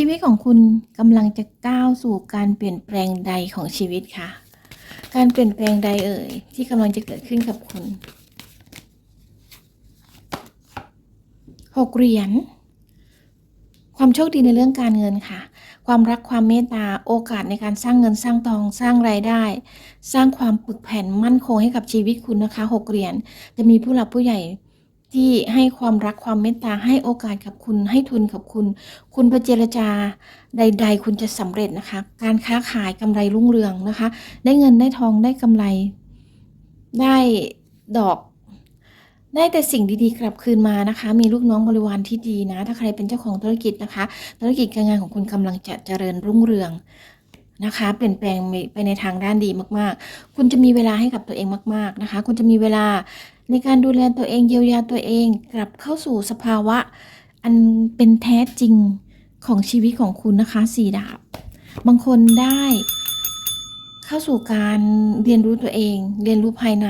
ชีวิตของคุณกำลังจะก้าวสู่การเปลี่ยนแปลงใดของชีวิตคะการเปลี่ยนแปลงใดเอ่ย ที่กำลังจะเกิดขึ้นกับคุณหกเหรียญความโชคดีในเรื่องการเงินค่ะ ความรักความเมตตาโอกาสในการสร้างเงินสร้างทองสร้างรายได้ สร้างความปึกแผ่นมั่นคงให้กับชีวิตคุณนะคะหกเหรียญจะมีผู้หลักผู้ใหญ่ ที่ให้ความรักความเมตตาให้โอกาสกับคุณให้ทุนกับคุณ คุณไปเจรจาใด ๆ คุณจะสำเร็จนะคะ การค้าขายกำไรรุ่งเรืองนะคะ ได้เงินได้ทองได้กำไร ได้ดอก ได้แต่สิ่งดีๆกลับคืนมานะคะ มีลูกน้องบริวารที่ดีนะ ถ้าใครเป็นเจ้าของธุรกิจนะคะ ธุรกิจการงานของคุณกำลังจะเจริญรุ่งเรือง นะคะ เปลี่ยนแปลงไปในทางด้านดีมาก ๆ คุณจะมีเวลาให้กับตัวเองมาก ๆ นะคะ คุณจะมีเวลาในการดูแลตัวเองเยียวยาตัวเอง กลับเข้าสู่สภาวะ อันเป็นแท้จริงของชีวิตของคุณนะคะสี่ดาบ บางคนได้ เข้าสู่การเรียนรู้ตัวเอง เรียนรู้ภายใน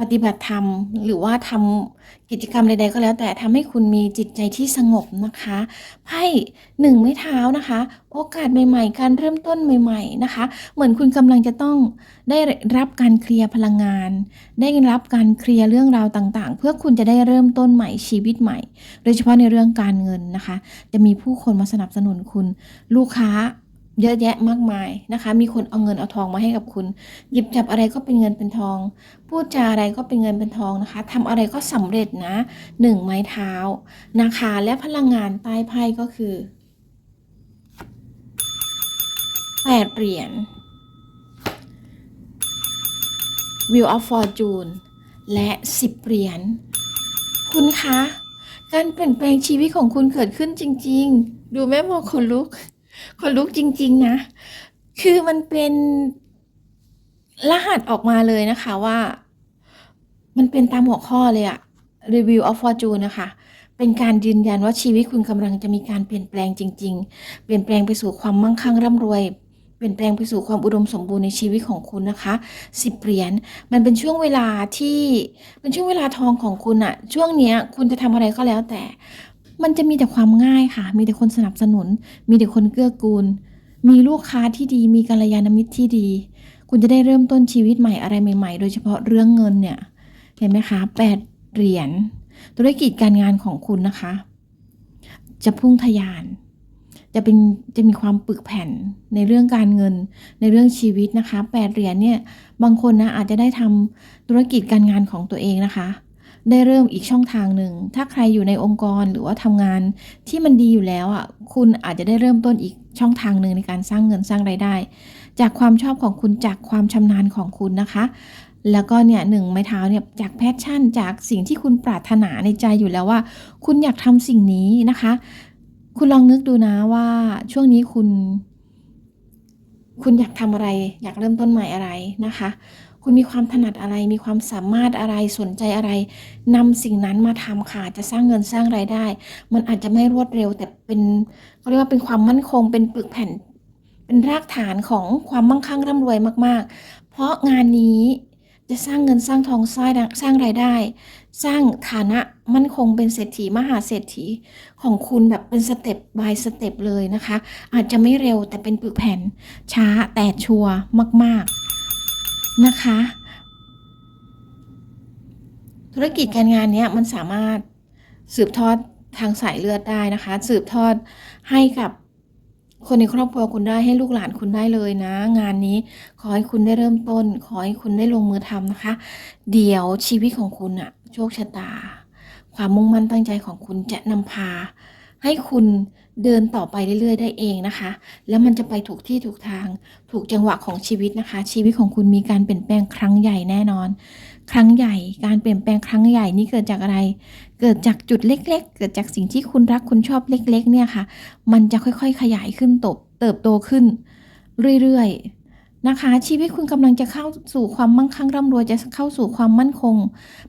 ปฏิบัติธรรมหรือว่าทำกิจกรรมใด ๆ ก็แล้วแต่ทำให้คุณมีจิตใจที่สงบนะคะไพ่หนึ่งไม้เท้านะคะ โอกาสใหม่ๆ การเริ่มต้นใหม่ ๆนะคะ เหมือนคุณกำลังจะต้องได้รับการเคลียร์พลังงาน ได้รับการเคลียร์เรื่องราวต่างๆ เพื่อคุณจะได้เริ่มต้นใหม่ชีวิตใหม่ โดยเฉพาะในเรื่องการเงินนะคะ จะมีผู้คนมาสนับสนุนคุณลูกค้า เยอะแยะมากมายนะคะ มีคนเอาเงินเอาทองมาให้กับคุณ หยิบจับอะไรก็เป็นเงินเป็นทอง พูดจาอะไรก็เป็นเงินเป็นทองนะคะทำอะไรก็สำเร็จนะหนึ่งไม้เท้านะคะ และพลังงานใต้ไพ่ก็คือแปดเหรียญ Wheel of Fortune และสิบเหรียญ คุณคะ การเปลี่ยนแปลงชีวิตของคุณเกิดขึ้นจริง ๆ ดูแม่โมคนลุก คนลุกจริง ๆ นะ คือมันเป็นรหัสออกมาเลยนะคะว่า มันเป็นตามหัวข้อเลยอะ Review of Fortune นะคะ เป็นการยืนยันว่าชีวิตคุณกำลังจะมีการเปลี่ยนแปลงจริง ๆ เปลี่ยนแปลงไปสู่ความมั่งคั่งร่ำรวยเปลี่ยนแปลงไปสู่ความอุดมสมบูรณ์ในชีวิตของคุณนะคะสิบเหรียญมันเป็นช่วงเวลาที่เป็นช่วงเวลาทองของคุณอะช่วงเนี้ยคุณจะทำอะไรก็แล้วแต่ มันจะมีแต่ความง่ายค่ะ มีแต่คนสนับสนุน มีแต่คนเกื้อกูล มีลูกค้าที่ดี มีกัลยาณมิตรที่ดี คุณจะได้เริ่มต้นชีวิตใหม่อะไรใหม่ ๆ โดยเฉพาะเรื่องเงินเนี่ย เห็นไหมคะแปดเหรียญ ธุรกิจการงานของคุณนะคะ จะพุ่งทะยาน จะเป็น จะมีความปึกแผ่นในเรื่องการเงิน ในเรื่องชีวิตนะคะแปดเหรียญเนี่ย บางคนนะอาจจะได้ทำธุรกิจการงานของตัวเองนะคะ ได้เริ่มอีกช่องทางหนึ่ง ถ้าใครอยู่ในองค์กรหรือว่าทำงานที่มันดีอยู่แล้วอะ คุณอาจจะได้เริ่มต้นอีกช่องทางหนึ่งในการสร้างเงินสร้างไรายได้ จากความชอบของคุณจากความชำนาญของคุณนะคะ แล้วก็เนี่ยหนึ่งไม้เท้าเนี่ยจากแพชชั่น จากสิ่งที่คุณปรารถนาในใจอยู่แล้วว่า คุณอยากทำสิ่งนี้นะคะ คุณลองนึกดูนะว่าช่วงนี้คุณ คุณอยากทำอะไร อยากเริ่มต้นใหม่อะไรนะคะ คุณมีความถนัดอะไรมีความสามารถอะไรสนใจอะไรนำสิ่งนั้นมาทำค่ะจะสร้างเงินสร้างไรายได้ มันอาจจะไม่รวดเร็ว แต่เป็นเขาเรียกว่าเป็นความมั่นคง เป็นปึกแผ่น เป็นรากฐานของความมั่งคั่งร่ำรวยมาก ๆ เพราะงานนี้จะสร้างเงินสร้างทองสร้างสร้างรายได้ สร้างฐานะมั่นคงเป็นเศรษฐีมหาเศรษฐีของคุณแบบเป็นสเต็ป by สเต็ปเลยนะคะ อาจจะไม่เร็วแต่เป็นปึกแผ่นช้าแต่ชัวร์มาก ๆ นะคะ ธุรกิจการงานเนี้ยมันสามารถสืบทอดทางสายเลือดได้นะคะ สืบทอดให้กับคนในครอบครัวคุณได้ให้ลูกหลานคุณได้เลยนะ งานนี้ขอให้คุณได้เริ่มต้น ขอให้คุณได้ลงมือทำนะคะ เดี๋ยวชีวิตของคุณอะโชคชะตา ความมุ่งมั่นตั้งใจของคุณจะนำพา ให้คุณเดินต่อไปเรื่อยๆ ได้เองนะคะ แล้วมันจะไปถูกที่ถูกทาง ถูกจังหวะของชีวิตนะคะ ชีวิตของคุณมีการเปลี่ยนแปลงครั้งใหญ่แน่นอน ครั้งใหญ่ การเปลี่ยนแปลงครั้งใหญ่นี่เกิดจากอะไร เกิดจากจุดเล็ก ๆ เกิดจากสิ่งที่คุณรักคุณชอบเล็ก ๆ เนี่ยค่ะ มันจะค่อยๆ ขยายขึ้นตบเติบโตขึ้น เรื่อยๆนะคะ ชีวิตคุณกำลังจะเข้าสู่ความมั่งคั่งร่ำรวยจะเข้าสู่ความมั่นคง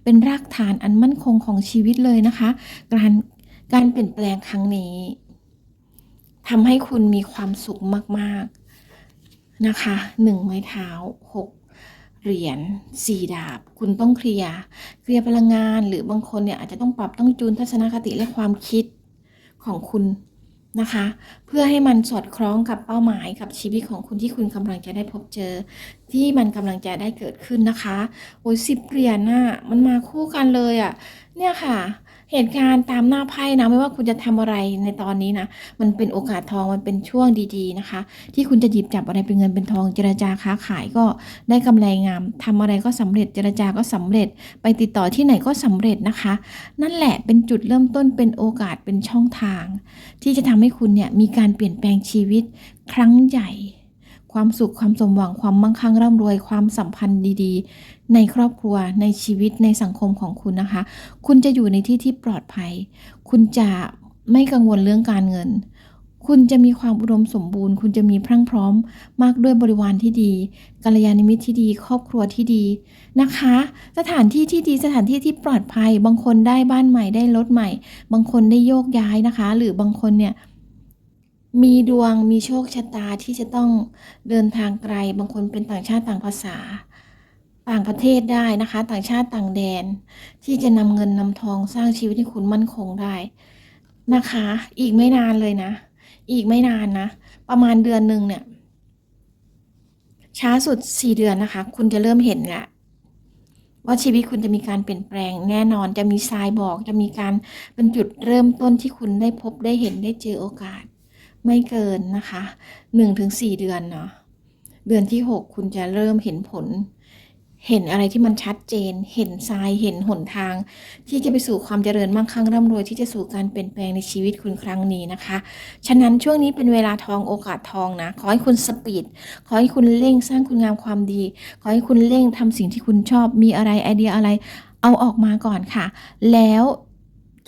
เป็นรากฐานอันมั่นคงของชีวิตเลยนะคะ การ การเปลี่ยนแปลงครั้งนี้ทำให้คุณมีความสุขมาก ๆ นะคะหนึ่งไม้เท้าหกเหรียญสี่ดาบ คุณต้องเคลียร์เคลียร์พลังงาน หรือบางคนเนี่ยอาจจะต้องปรับต้องจูนทัศนคติและความคิดของคุณนะคะ เพื่อให้มันสอดคล้องกับเป้าหมายกับชีวิตของคุณที่คุณกำลังจะได้พบเจอ ที่มันกำลังจะได้เกิดขึ้นนะคะ โอ้ยสิบเหรียญน่ะมันมาคู่กันเลยอะ่ะ เนี่ยค่ะ เหตุการณ์ตามหน้าไพ่นะไม่ว่าคุณจะทำอะไรในตอนนี้นะมันเป็นโอกาสทองมันเป็นช่วงดีๆนะคะ ที่คุณจะหยิบจับอะไรเป็นเงินเป็นทองเจรจาค้าขายก็ได้กำไรงามทำอะไรก็สำเร็จเจรจาก็สำเร็จ ไปติดต่อที่ไหนก็สำเร็จนะคะ นั่นแหละเป็นจุดเริ่มต้นเป็นโอกาสเป็นช่องทาง ที่จะทำให้คุณเนี่ยมีการเปลี่ยนแปลงชีวิตครั้งใหญ่ ความสุขความสมหวังความมั่งคั่งร่ำรวยความสัมพันธ์ดีๆ ในครอบครัวในชีวิตในสังคมของคุณนะคะ คุณจะอยู่ในที่ที่ปลอดภัย คุณจะไม่กังวลเรื่องการเงิน คุณจะมีความอุดมสมบูรณ์ คุณจะมีพรั่งพร้อม มากด้วยบริวารที่ดีกัลยาณมิตรที่ดี ครอบครัวที่ดีนะคะ สถานที่ที่ดีสถานที่ที่ปลอดภัย บางคนได้บ้านใหม่ได้รถใหม่ บางคนได้โยกย้ายนะคะ หรือบางคนเนี่ย มีดวงมีโชคชะตาที่จะต้องเดินทางไกล บางคนเป็นต่างชาติต่างภาษา ต่างประเทศได้นะคะ ต่างชาติต่างแดน ที่จะนำเงินนำทองสร้างชีวิตให้คุณมั่นคงได้นะคะ อีกไม่นานเลยนะ อีกไม่นานนะ ประมาณเดือนหนึ่งเนี่ย ช้าสุดสี่เดือนนะคะ คุณจะเริ่มเห็นแหละว่าชีวิตคุณจะมีการเปลี่ยนแปลงแน่นอนจะมีทรายบอก จะมีการเป็นจุดเริ่มต้นที่คุณได้พบได้เห็นได้เจอโอกาส ไม่เกินนะคะหนึ่งถึงสี่เดือนเนาะเดือนที่หกคุณจะเริ่มเห็นผล เห็นอะไรที่มันชัดเจน เห็นทรายเห็นหนทาง ที่จะไปสู่ความเจริญมั่งคั่งร่ำรวยที่จะสู่การเปลี่ยนแปลงในชีวิตคุณครั้งนี้นะคะ ฉะนั้นช่วงนี้เป็นเวลาทองโอกาสทองนะ ขอให้คุณสปีด ขอให้คุณเร่งสร้างคุณงามความดี ขอให้คุณเร่งทำสิ่งที่คุณชอบ มีอะไรไอเดียอะไร เอาออกมาก่อนค่ะ แล้ว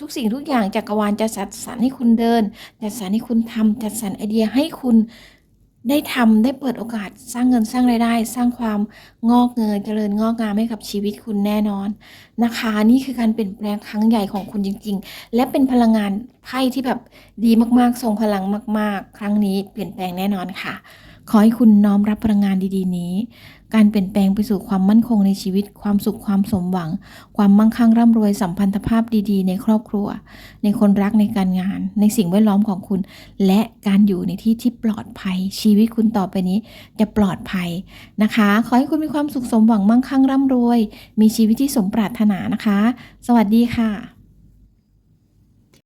ทุกสิ่งทุกอย่างจักรวาลจะจัดสรรให้คุณเดิน จัดสรรให้คุณทำจัดสรรไอเดียให้คุณได้ทำได้เปิดโอกาสสร้างเงินสร้างรายได้ สร้างความงอกเงยเจริญงอกงามให้กับชีวิตคุณแน่นอนนะคะ นี่คือการเปลี่ยนแปลงครั้งใหญ่ของคุณจริง ๆ และเป็นพลังงานไพ่ที่แบบดีมากๆทรงพลังมาก ๆ ครั้งนี้เปลี่ยนแปลงแน่นอนค่ะ ขอให้คุณน้อมรับพลังงานดีๆ นี้ การเปลี่ยนแปลงไปสู่ความมั่นคงในชีวิต ความสุขความสมหวัง ความมั่งคั่งร่ำรวยสัมพันธภาพดีๆ ในครอบครัว ในคนรักในการงาน ในสิ่งแวดล้อมของคุณ และการอยู่ในที่ที่ปลอดภัย ชีวิตคุณต่อไปนี้จะปลอดภัยนะคะ ขอให้คุณมีความสุขสมหวังมั่งคั่งร่ำรวย มีชีวิตที่สมปรารถนานะคะ สวัสดีค่ะ